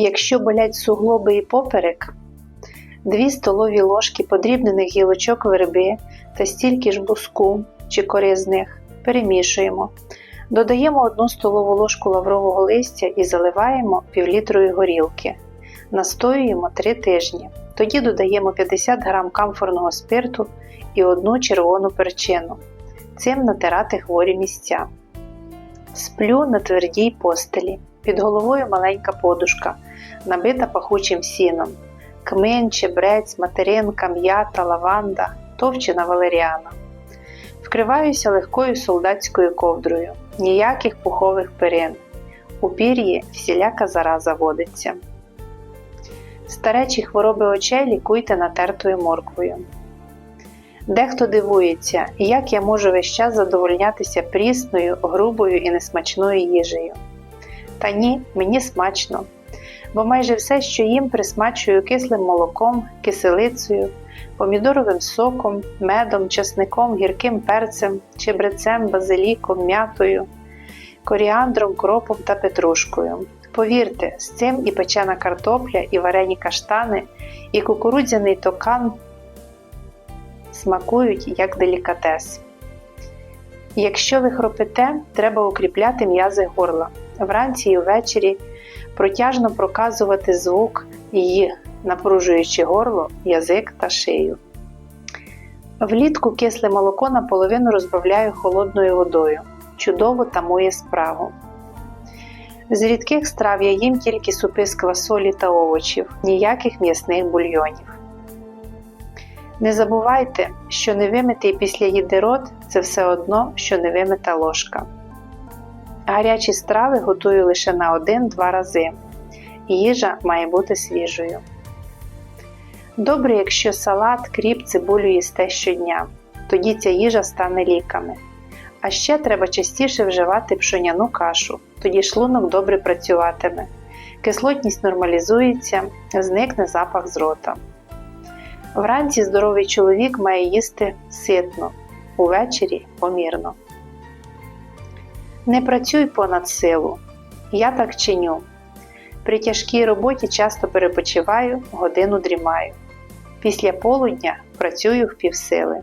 Якщо болять суглоби і поперек, 2 столові ложки подрібнених гілочок верби та стільки ж буску чи кори з них перемішуємо. Додаємо 1 столову ложку лаврового листя і заливаємо півлітрої горілки. Настоюємо 3 тижні. Тоді додаємо 50 г камфорного спирту і одну червону перчину. Цим натирати хворі місця. Сплю на твердій постелі. Під головою маленька подушка, набита пахучим сіном. Кмин, чебрець, материнка, м'ята, лаванда, товчена валеріана. Вкриваюся легкою солдатською ковдрою, ніяких пухових перин. У пір'ї всіляка зараза водиться. Старечі хвороби очей лікуйте натертою морквою. Дехто дивується, як я можу весь час задовольнятися прісною, грубою і несмачною їжею. Та ні, мені смачно, бо майже все, що їм, присмачую кислим молоком, киселицею, помідоровим соком, медом, часником, гірким перцем, чебрецем, базиліком, м'ятою, коріандром, кропом та петрушкою. Повірте, з цим і печена картопля, і варені каштани, і кукурудзяний токан смакують як делікатес. Якщо ви хропите, треба укріпляти м'язи горла. Вранці і ввечері протяжно проказувати звук і, напружуючи горло, язик та шию. Влітку кисле молоко наполовину розбавляю холодною водою. Чудово тамує спрагу. З рідких страв я їм тільки супи з квасолі та овочів, ніяких м'ясних бульйонів. Не забувайте, що невимитий після їди рот це все одно, що невимита ложка. Гарячі страви готую лише на 1-2 рази. Їжа має бути свіжою. Добре, якщо салат, кріп, цибулю їсте щодня, тоді ця їжа стане ліками. А ще треба частіше вживати пшоняну кашу, тоді шлунок добре працюватиме, кислотність нормалізується, зникне запах з рота. Вранці здоровий чоловік має їсти ситно, увечері помірно. Не працюй понад силу. Я так чиню. При тяжкій роботі часто перепочиваю, годину дрімаю. Після полудня працюю в півсили.